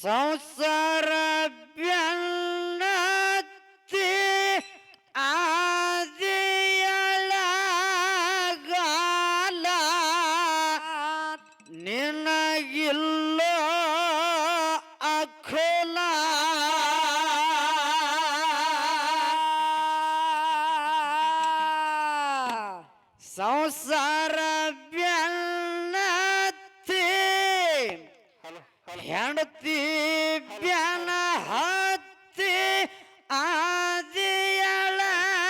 ಸಂಸಾರ ಹೆಂಡತಿ ಬ್ಯಾನ ಹತ್ತಿ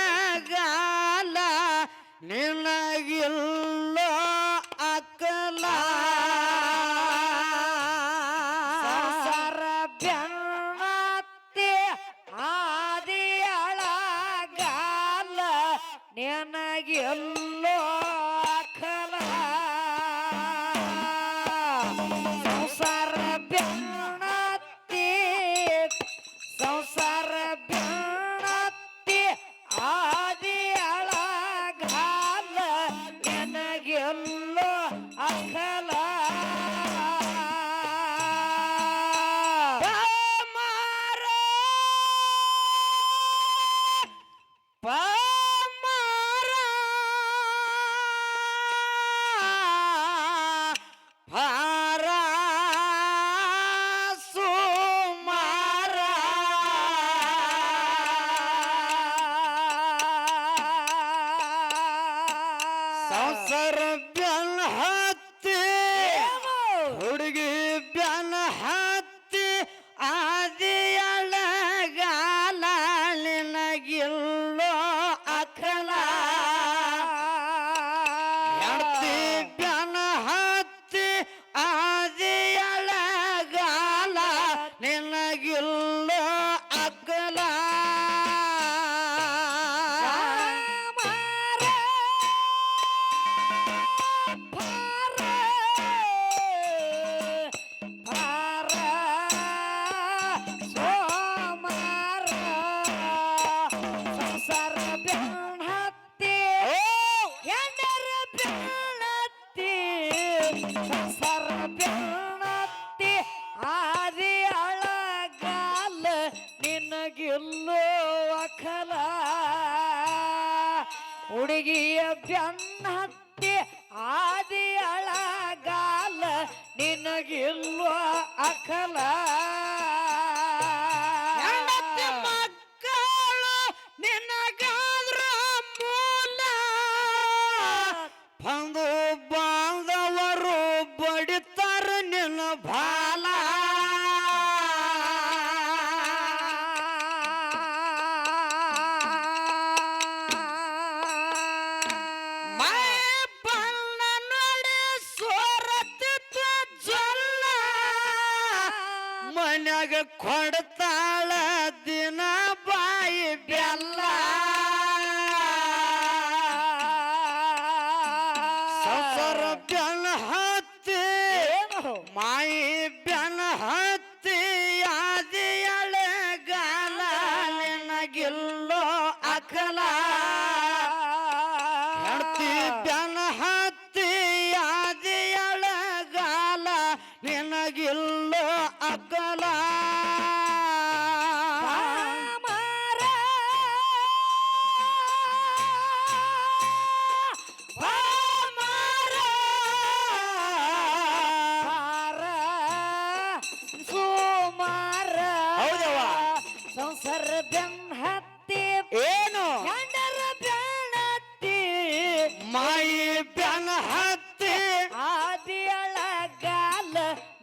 ಆದಿಯಳಗಾಲ ನಿನಗಿಲ್ಲೋ ಸಂಸಾರ ಬೆನ್ನ ಹತ್ತಿ ಹುಡುಗಿ ಬ್ಯಾನ ಹತ್ತಿ. ಆದಿಯಳಗಾಲ ಆದಿ ಅಳಗಾಲ ನಿನಗಿಲ್ಲೋ ಅಖಲ. ಹುಡುಗಿಯ ಬೆನ್ನ ಹತ್ತಿ ಆದಿ ಅಳಗಾಲ ನಿನಗಿಲ್ಲೋ ಅಖಲ. ಮನ್ಯಾಗ ಕೊಡ್ತಾಳ ದಿನ ಬಾಯಿ ಬೆಲ್ಲ. ಸಸರ ಬೆನ್ನ ಹತ್ತಿ ಮಾಯಿ ಬೆನ್ನ ಹತ್ತಿ ಆದಿಯಳೆ ಗಾಲ ನಿನಗಿಲ್ಲೋ ಅಕಲ. ಹತ್ತಿ ಬೆನ್ನ ಹತ್ತಿ ಆದಿಯಳೆ ಗಾಲ ನಿನಗಿಲ್ಲೋ ಸಂಸಾರ ಬೆನ್ ಹತ್ತಿ ಏನು? ಗಂಡರ ಬೆನ್ನತ್ತಿ ಮಾಯಿ ಬೆನ್ನ ಹತ್ತಿ ಆದಿಯಳಗಾಲ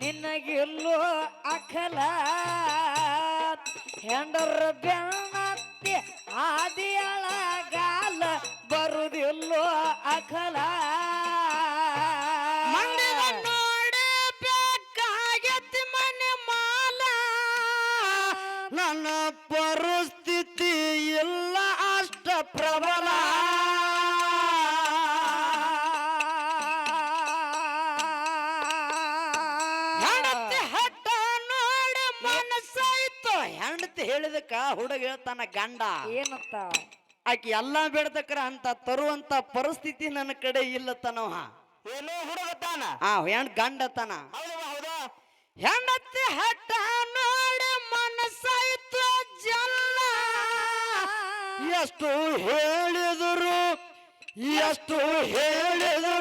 ನಿನಗಿಲ್ಲೋ ಅಖಲ. ಹೆಂಡರ ಬೆನ್ನತ್ತಿ ಆದಿಯಳಗಾಲ ಬರುದಿಲ್ಲೋ ಅಖಲ. ಪರಿಸ್ಥಿತಿ ಇಲ್ಲ ಅಷ್ಟ ಪ್ರಬಲ. ಹೆಂಡತಿ ಹಟ್ಟ ನೋಡಿ ಮನಸ್ಸಾಯ್ತು. ಹೆಂಡತಿ ಹೇಳಿದಕ್ಕ ಹುಡುಗ ಹೇಳ್ತಾನ ಗಂಡ ಏನಂತ? ಆಕಿ ಎಲ್ಲಾ ಬೇಡ್ತಕ್ರ ಅಂತ ತರುವಂತ ಪರಿಸ್ಥಿತಿ ನನ್ನ ಕಡೆ ಇಲ್ಲ ತನವ ಏನೋ ಹುಡುಗತಾನ ಆ ಹೆಣ್ ಗಂಡ ತನ. ಹೌದವ ಹೌದಾ? ಹೆಂಡತಿ ಹಠ ಎಷ್ಟು ಹೇಳಿದರು ಎಷ್ಟು ಹೇಳಿದರು